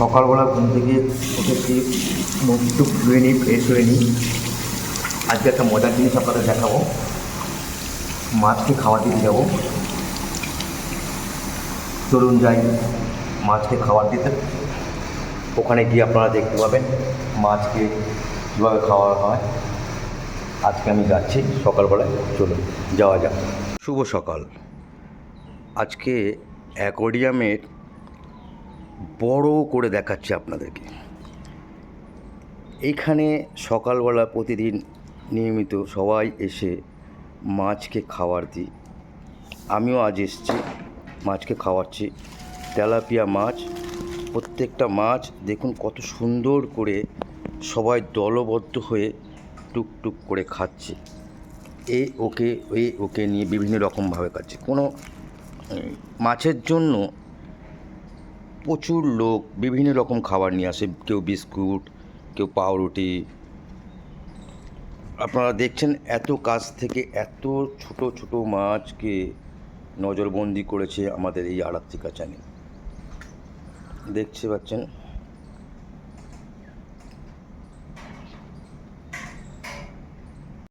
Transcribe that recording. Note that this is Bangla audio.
সকালবেলা ঘুম থেকে উঠেছি মুখ টুক ধুয়ে নিই ফ্রেশ হয়ে নিই। আজকে একটা মজার জিনিস আপনাদের দেখাবো। মাছকে খাবার দিতে যাব। চলুন যাই মাছকে খাবার দিতে। ওখানে গিয়ে আপনারা দেখতে পাবেন মাছকে কীভাবে খাওয়া হয়। আজকে আমি যাচ্ছি সকালবেলায়। চলুন, যাওয়া যাক। শুভ সকাল। আজকে অ্যাকোরিয়ামের বড় করে দেখাচ্ছি আপনাদেরকে। এইখানে সকালবেলা প্রতিদিন নিয়মিত সবাই এসে মাছকে খাবার দিই। আমিও আজ এসেছি, মাছকে খাওয়াচ্ছি। তেলাপিয়া মাছ, প্রত্যেকটা মাছ দেখুন কত সুন্দর করে সবাই দলবদ্ধ হয়ে টুকটুক করে খাচ্ছে। এ ওকে এ ওকে নিয়ে বিভিন্ন রকমভাবে খাচ্ছে। কোনো মাছের জন্য প্রচুর লোক বিভিন্ন রকম খাবার নিয়ে আসে। কেউ বিস্কুট, কেউ পাউরুটি। আপনারা দেখছেন এত কাছ থেকে এত ছোট ছোট মাছকে নজরবন্দি করেছে আমাদের এই আড়াত্রিকা চ্যানেল দেখতে পাচ্ছেন?